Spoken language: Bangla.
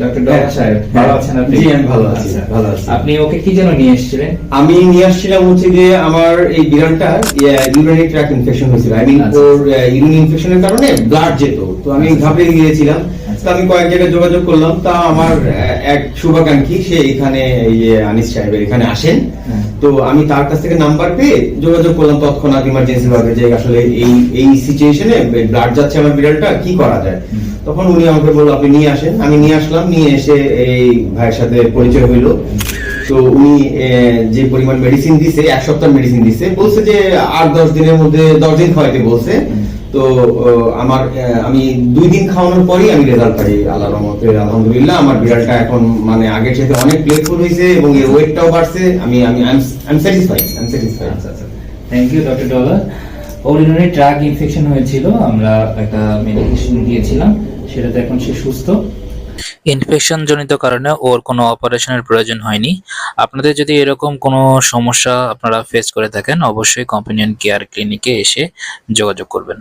ডক্টর ডলার সাহেব ভালো আছেন আপনি জি, আমি ভালো আছি, আচ্ছা। ভালো আছি। আপনি ওকে কি যেন নিয়ে এসেছিলেন আমি নিয়ে আসছিলাম হচ্ছে যে আমার এই বিড়ালটা ইউরিনারি ট্র্যাক ইনফেকশন হয়েছিল আই মিন আচ্ছা। ওর ইউরিন ইনফেকশনের কারণে ব্লাড যেত তো আমি আচ্ছা। ঘাবড়ে গিয়েছিলাম আচ্ছা। তো আমি কয়েক জায়গায় যোগাযোগ করলাম তা আমার এক শুভাকাঙ্ক্ষী সে এখানে এই আনিস সাহেবের এখানে আসেন। তো আমি তার কাছ থেকে নাম্বার পেয়ে যোগাযোগ করলাম তৎক্ষণাৎ ইমার্জেন্সি ভাবে যে আসলে এই এই সিচুয়েশনে ব্লাড যাচ্ছে আমার বিড়ালটা কি করা যায়? তখন উনি আমাকে বলল আপনি নিয়ে আসেন। আমি নিয়ে আসলাম নিয়ে এসে এই ভাইয়ের সাথে পরিচয় হইল। তো উনি যে পরিমাণ মেডিসিন দিছে এক সপ্তাহ মেডিসিন দিছে বলছে যে আট দশ দিনের মধ্যে দশ দিন খাওয়াইতে বলছে। তো আমার আমি দুই দিন খাওয়ানোর পরই আমি রেজাল্ট পাই আল্লাহ রহমতে আলহামদুলিল্লাহ। আমার বিড়ালটা এখন মানে আগের সাথে অনেক প্লেফুল হয়েছে এবং এর ওয়েটটাও বাড়ছে। আমি আমি I am satisfied I am satisfied thank you doctor Dollar or urinary tract infection হয়েছিল আমরা একটা মেডিকেশন দিয়েছিলাম সেটাতে এখন সে সুস্থ। ইনফেকশন জনিত কারণে ওর কোনো অপারেশনের প্রয়োজন হয়নি। আপনাদের যদি এরকম কোনো সমস্যা আপনারা ফেস করে থাকেন অবশ্যই কম্পিনিয়ন কেয়ার ক্লিনিকে এসে যোগাযোগ করবেন।